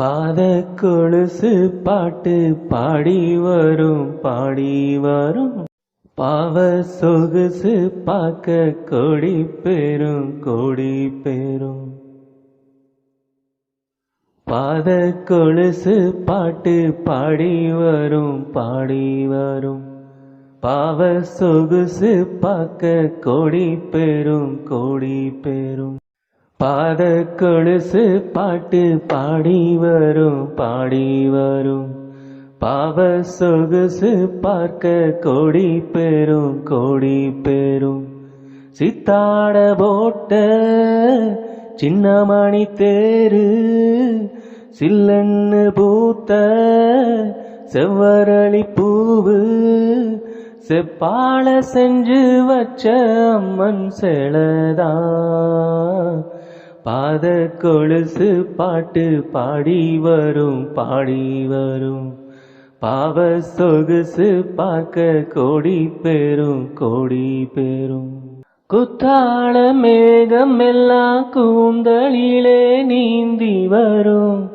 பாத கொலுசு பாட்டு பாடி வரும் பாடி வரும். பாவ சொகுசு பார்க்க கொடி பெரும் கொடி பெரும். பாத கொலுசு பாட்டு பாடி வரும் பாடி வரும். பாவ சொகுசு பார்க்க கொடி பெரும் கொடி பெரும். பாத கொலுசு பாட்டு பாடி வரும் பாடி வரும். பாவ சொகுசு பார்க்க கோடி பெரும் கோடி பெரும் சித்தாட போட்ட சின்னமணி தேரு சில்லன்னு பூத்த செவ்வரளி பூவு. செப்பால செஞ்சு வச்ச அம்மன் செலதான். பாத கொலுசு பாட்டு பாடி வரும் பாடி வரும். பாவ சொகுசு பார்க்க கோடி பெரும் கோடி பெரும். குத்தாள மேகம் எல்லாம் கூந்தலிலே நீந்தி வரும்.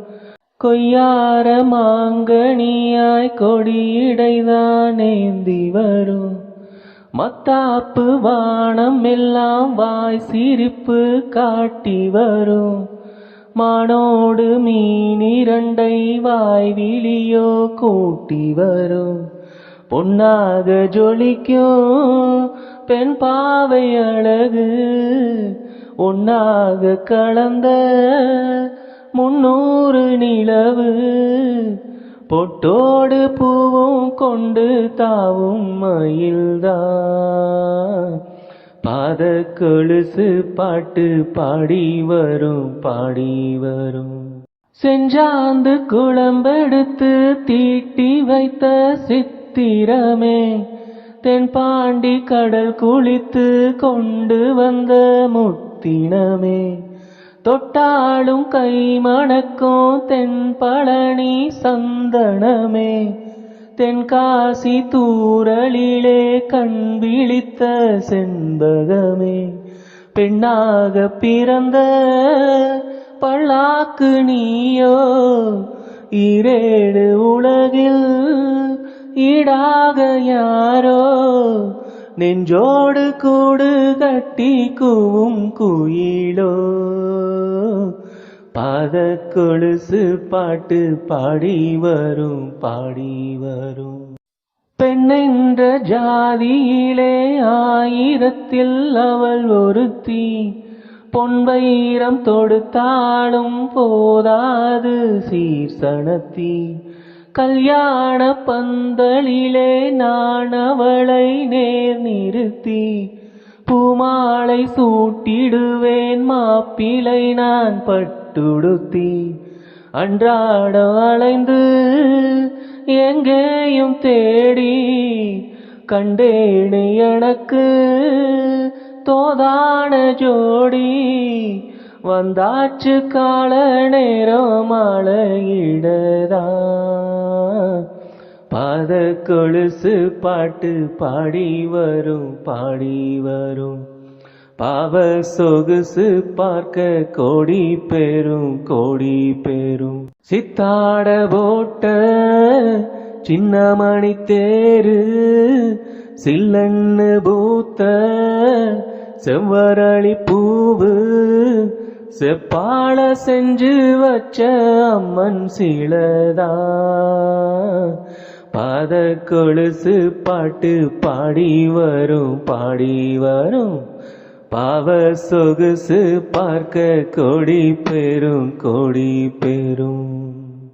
கொய்யார மாங்கனியாய் கொடியிடைதான் ஏந்தி வரும். மத்தாப்பு வானம் எல்லாம் வாய் சிரிப்பு காட்டி வரும். மானோடு மீன் இரண்டை வாய் விழியோ கூட்டி வரும். பொன்னாக ஜொலிக்கும் பெண் பாவை அழகு. ஒன்னாக கலந்த முன்னூறு நிலவு. பொட்டோடு பூவும் கொண்டு தாவும் மயில்தான். பாத கொலுசு பாட்டு பாடி வரும் பாடி வரும். செஞ்சாந்து குழம்பெடுத்து தீட்டி வைத்த சித்திரமே தென் பாண்டி கடல் குளித்து கொண்டு வந்த முத்தினமே. தொட்டாலும் கை மணக்கும் தென் பழனி சந்தனமே. தென்காசி தூரலிலே கண் விழித்த செண்பகமே. பெண்ணாக பிறந்த பல்லாக்கு நீயோ ஈரேழு உலகில் ஈடாக யாரோ. நெஞ்சோடு கூடு கட்டி கூவும் குயிலோ. பாத கொலுசு பாட்டு பாடி வரும் பாடி வரும். பெண்ணென்ற ஜாதியிலே ஆயிரத்தில் அவள் ஒருத்தி. பொன்வைரம் தொடுத்தாலும் போதாது சீர்சனத்தி. கல்யாண பந்தலிலே நான் அவளை நேர் நிறுத்தி பூமாலை சூட்டிடுவேன் மாப்பிளை நான் பட்டுடுத்தி. அன்றாட அலைந்து எங்கேயும் தேடி கண்டேனு எனக்கு தோதான ஜோடி. வந்தாச்சு கால நேரம் அழகிடதா? பாத கொலுசு பாட்டு பாடி வரும் பாடி வரும். பாவ சொகுசு பார்க்க கோடி பெரும் கோடி பெரும். சித்தாட போட்ட சின்னமணி தேரு சில்லன்னு பூத்த செவ்வரளி பூவு செப்பால செஞ்சு வச்ச அம்மன் சிலதா பாத கொலுசு பாட்டு பாடி வரும் பாடி வரும். பாவ சொகுசு பார்க்க கொடி பெரும் கொடி பெரும்.